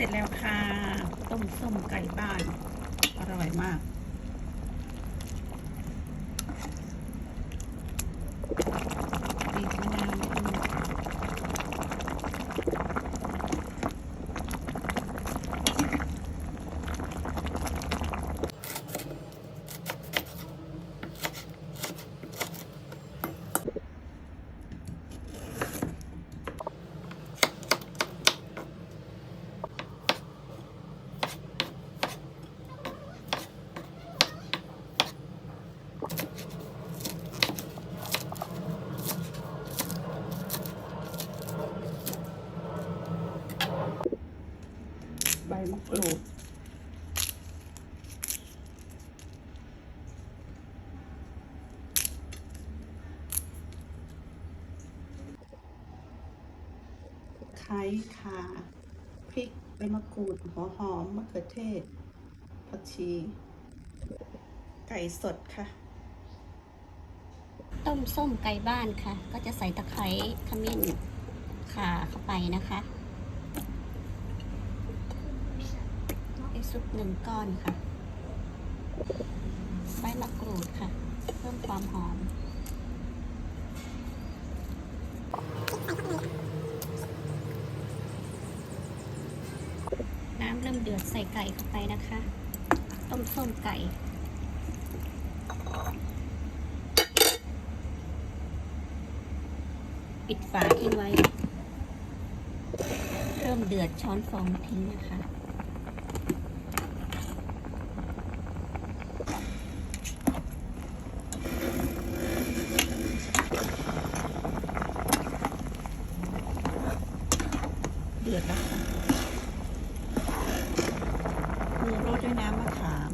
ร็จแล้วค่ะ ต้มส้มไก่บ้าน อร่อยมาก ใบมะกรูดไคร้ข่าพริกใบมะกรูด หัวหอม มะเขือเทศ ผักชี ไก่สดค่ะ ต้มส้มไก่บ้านค่ะ ก็จะใส่ตะไคร้ขมิ้นข่าเข้าไปนะคะไอ ซุปหนึ่งก้อนค่ะ ใบมะกรูดค่ะ เพิ่มความหอมน้ำเริ่มเดือดใส่ไก่เข้าไปนะคะ ต้มส้มไก่ปิดฝาทิ้งไว้ เริ่มเดือดช้อนฟองทิ้งนะคะ เดือดแล้วค่ะปรุงรสด้วยน้ำมะขาม